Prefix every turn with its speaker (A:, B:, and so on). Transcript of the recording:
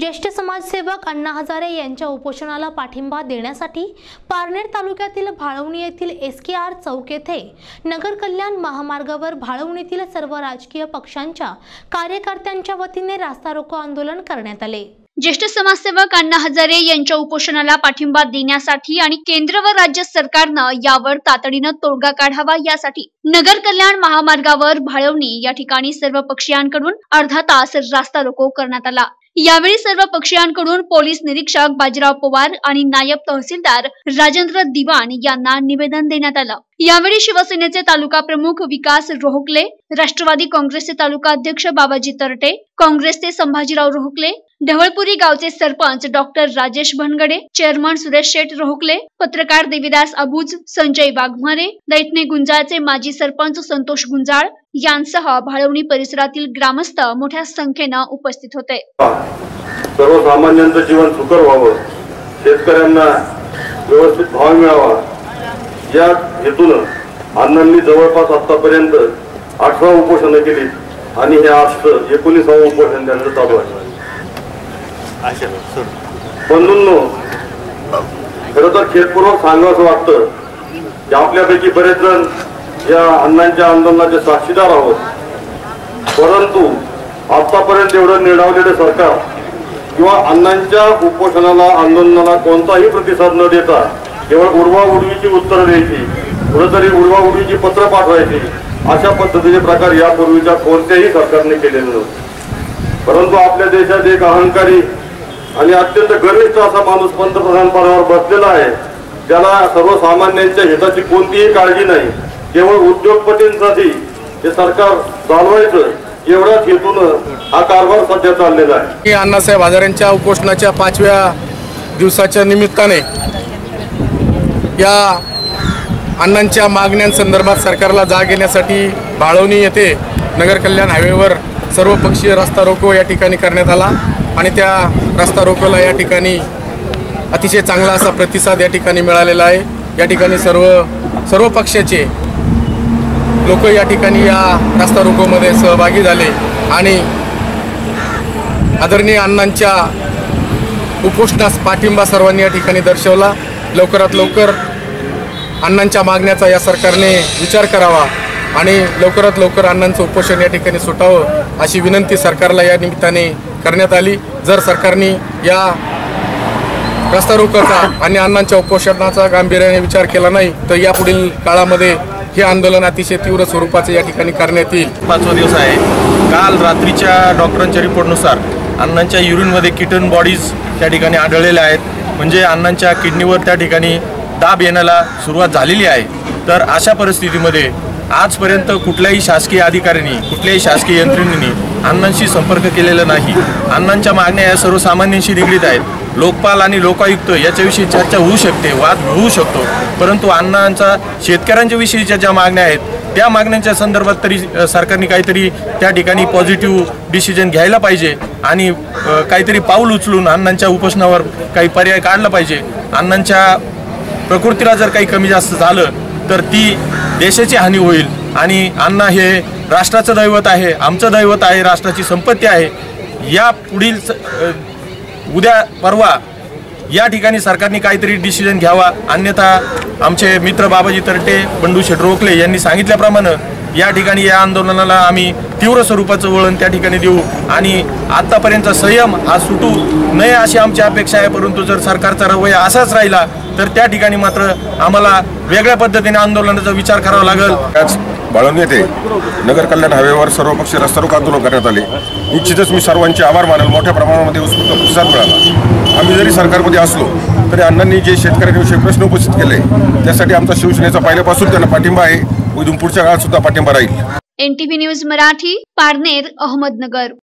A: ज्येष्ठ समाजसेवक अण्णा हजारे यांच्या उपोषणाला पाठिंबा देण्यासाठी पारनेर तालुक्यातील भाळवणी येथील एस के आर चौक येथे नगर कल्याण महामार्गावर भाळवणीतील सर्व राजकीय पक्षांच्या कार्यकर्त्यांच्या वतीने रास्ता रोको आंदोलन करण्यात आले.
B: ज्येष्ठ समाजसेवक अण्णा हजारे यांच्या उपोषणाला पाठिंबा देण्यासाठी आणि केंद्र व राज्य सरकारनं यावर तातडीनं तोडगा काढावा यासाठी नगर कल्याण महामार्गावर भाळवणी या ठिकाणी सर्व पक्षीयांकडून अर्धा तास रास्ता रोको करण्यात आला. यावेळी सर्व पक्षीयांकडून पोलीस निरीक्षक बाजीराव पवार आणि नायब तहसीलदार राजेंद्र दिवाण यांना निवेदन देण्यात आलं. यावेळी शिवसेनेचे तालुका प्रमुख विकास रोहकले राष्ट्रवादी काँग्रेसचे तालुका अध्यक्ष बाबाजी तरटे काँग्रेसचे संभाजीराव रोहकले ढवळपुरी गावचे सरपंच डॉक्टर राजेश भनगडे चेअरमन सुरेश शेठ रोहकले पत्रकार देविदास अबूज संजय वाघमारे दैतने गुंजाळचे माजी सरपंच संतोष गुंजाळ यांसह भाळवणी परिसरातील ग्रामस्थ मोठ्या संख्येनं उपस्थित होते.
C: सर्वसामान्यांचं जीवन सुकर व्हावं. शेतकऱ्यांना व्यवस्थित भाव मिळावा. या हेतून अण्णांनी जवळपास आतापर्यंत अठरा उपोषणं केली आणि हे आज एकोणीसावं उपोषण त्यांचं चालू आहे. बंधूंनो खरं तर खेदपूर्वक सांगावं वाटतं की आपल्यापैकी बरेच जण या अण्णांच्या आंदोलनाचे साक्षीदार आहोत. परंतु आतापर्यंत एवढं निर्णावलेलं सरकार किंवा अण्णांच्या उपोषणाला आंदोलनाला कोणताही प्रतिसाद न देता केवळ उडवा उडवीची उत्तरं द्यायची कुठेतरी उडवा उडवीची पत्र पाठवायची अशा पद्धतीचे प्रकार यापूर्वीच्या कोणत्याही सरकारने केलेले नव्हते. परंतु आपल्या देशात एक अहंकारी आणि अत्यंत गरिष्ठ असा माणूस पंतप्रधान पदावर बसलेला आहे ज्याला सर्वसामान्यांच्या हिताची कोणतीही काळजी नाही केवळ उद्योगपतींसाठी हे सरकार चालवायचं एवढ्याच हेतून हा कारभार सध्या चाललेला आहे.
D: अण्णासाहेब हजारेंच्या उपोषणाच्या पाचव्या दिवसाच्या निमित्ताने या अण्णांच्या मागण्यांसंदर्भात सरकारला जाग येण्यासाठी बाळवणी येथे नगर कल्याण हायवेवर सर्वपक्षीय रस्ता रोको या ठिकाणी करण्यात आला आणि त्या रस्ता रोकोला या ठिकाणी अतिशय चांगला असा प्रतिसाद या ठिकाणी मिळालेला आहे. या ठिकाणी सर्व सर्व पक्षाचे लोक या ठिकाणी या रस्ता रोकोमध्ये सहभागी झाले आणि आदरणीय अण्णांच्या उपोषणास पाठिंबा सर्वांनी या ठिकाणी दर्शवला. लवकरात लवकर अण्णांच्या मागण्याचा या सरकारने विचार करावा आणि लवकरात लवकर अण्णांचं उपोषण या ठिकाणी सुटावं अशी विनंती सरकारला या निमित्ताने करण्यात आली. जर सरकारने या रस्ता रोकोचा आणि अण्णांच्या उपोषणाचा गांभीर्याने विचार केला नाही तर यापुढील काळामध्ये हे आंदोलन अतिशय तीव्र स्वरूपाचं या ठिकाणी करण्यात येईल.
E: पाचवा दिवस आहे. काल रात्रीच्या डॉक्टरांच्या रिपोर्टनुसार अण्णांच्या युरिनमध्ये किटन बॉडीज त्या ठिकाणी आढळलेल्या आहेत. म्हणजे अण्णांच्या किडनीवर त्या ठिकाणी दाब येण्याला सुरुवात झालेली आहे. तर अशा परिस्थितीमध्ये आजपर्यंत कुठल्याही शासकीय अधिकाऱ्यांनी कुठल्याही शासकीय यंत्रणेने अण्णांशी संपर्क केलेला नाही. अण्णांच्या मागण्या या सर्वसामान्यांशी निगडीत आहेत. लोकपाल आणि लोकायुक्त याच्याविषयी चर्चा होऊ शकते वाद होऊ शकतो. परंतु अण्णांचा शेतकऱ्यांच्या विषयीच्या ज्या मागण्या आहेत त्या मागण्यांच्या संदर्भात तरी सरकारने काहीतरी त्या ठिकाणी पॉझिटिव्ह डिसिजन घ्यायला पाहिजे आणि काहीतरी पाऊल उचलून अण्णांच्या उपोषणावर काही पर्याय काढला पाहिजे. अण्णांच्या प्रकृतीला जर काही कमी जास्त झालं तर ती देशाची हानी होईल. आणि अण्णा हे राष्ट्राचं दैवत आहे आमचं दैवत आहे राष्ट्राची संपत्ती आहे. या पुढील उद्या परवा या ठिकाणी सरकारने काहीतरी डिसिजन घ्यावा. अन्यथा आमचे मित्र बाबाजी तरटे बंडू शेट रोखले यांनी सांगितल्याप्रमाणे या ठिकाणी या आंदोलनाला आम्ही तीव्र स्वरूपाचं वळण त्या ठिकाणी देऊ आणि आत्तापर्यंतचा संयम हा सुटू नये अशी आमची अपेक्षा आहे परंतु जर सरकारचा रवैया असाच राहिला तर त्या ठिकाणी मात्र आम्हाला वेगळ्या पद्धतीने आंदोलनाचा विचार करावा लागेल.
F: आज बाळवणी येथे नगर कल्याण हायवेवर सर्वपक्षीय रस्ता रोको आंदोलन करण्यात आले. निश्चितच मी सर्वांचे आभार मानेल. मोठ्या प्रमाणामध्ये उत्स्फूर्त प्रतिसाद मिळाला. आम्ही जरी सरकारमध्ये असलो तरी अण्णांनी जे शेतकऱ्यांविषयी प्रश्न उपस्थित केले त्यासाठी आमचा शिवसेनेचा पहिल्यापासून त्यांना पाठिंबा आहे. इथून पुढच्या काळात सुद्धा पाठिंबा राहील.
B: NTV news Marathi Parner Ahmednagar.